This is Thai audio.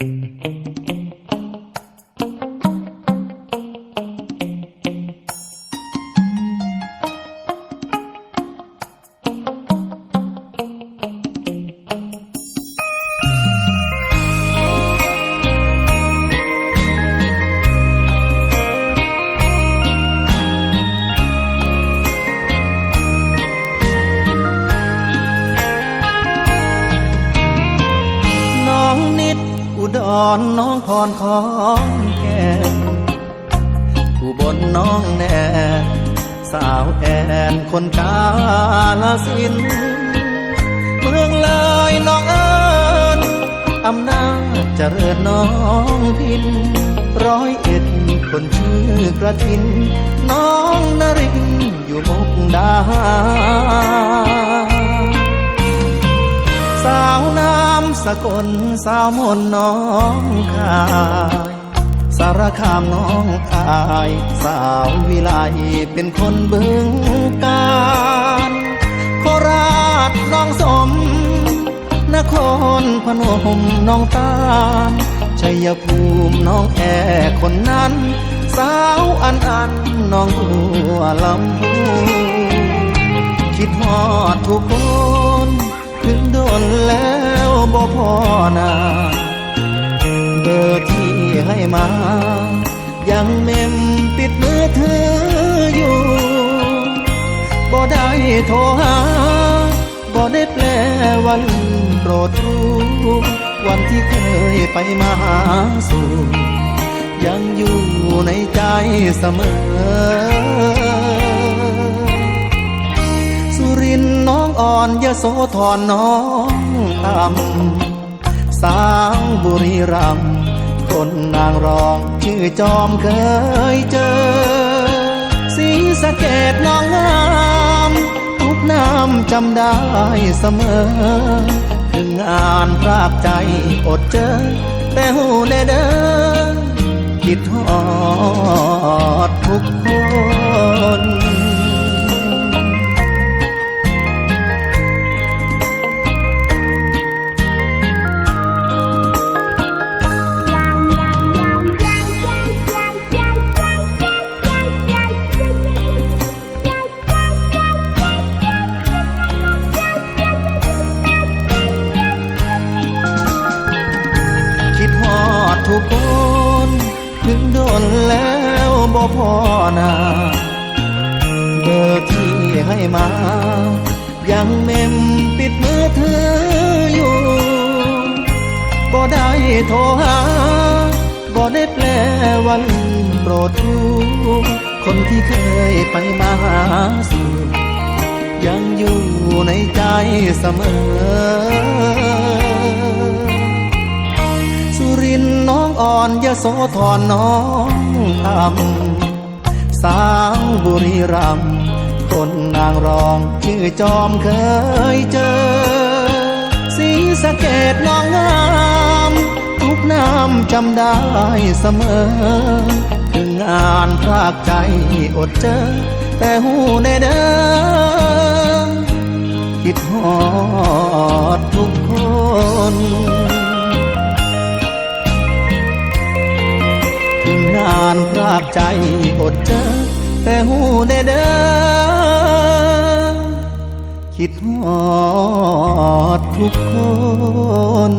น้ อุดรน้องพรของแก่นอุบลน้องแนนสาวแอนคนกาลสิน เมืองเลยน้องเอิญอำนาจเจริญน้องพิน ร้อยเอ็ดคนชื่อกระทิน น้องนรินอยู่มุกดา สาวน้ำ สกลสาวมนน้องคายสารคามน้องอาย สาววิไลเป็นคนบึงการโคราชน้องสม นครพนมน้องตาลชัยภูมิน้องแอคนนั้น สาวอันอันน้องบัวลำพูคิดฮอดทุกคน นแล้วบ่พอนาเบอร์ที่ให้มา ยังเมมปิดมือถืออยู่ บ่ได้โทรหา บ่ได้แปลว่าลืมโปรดรู้วันที่เคยไปมาหาสู่ยังอยู่ในใจเสมอ น้องอ่อนยโสธรน้องอำสาวบุรีรัมคนนางรองชื่อจอมเคยเจอ สีสะเกดน้องงามทุกน้ำจำได้เสมอ ถึงงานพรากใจอดเจอ แต่หูแน่เด้อคิดฮอ พ่อนาเบอร์ที่ให้มา ยังเมมปิดมือถืออยู่บ่ได้โทรหาบ่ได้แปลว่าลืมโปรดรู้คนที่เคยไปมาหาสู่ยังอยู่ในใจเสมอสุรินน้องอ่อนยโสธรน้องอำ สาวบุรีรัมคนนางรองชื่อจอมเคยเจอ สีสะเกดน้องงามทุกน้ำจำได้เสมอ ถึงงานพรากใจอดเจอ แต่หูในเด้อคิดฮอดทุกคน นานพรากใจอดเจอ แต่หูได้เด้อคิดหอดทุกคน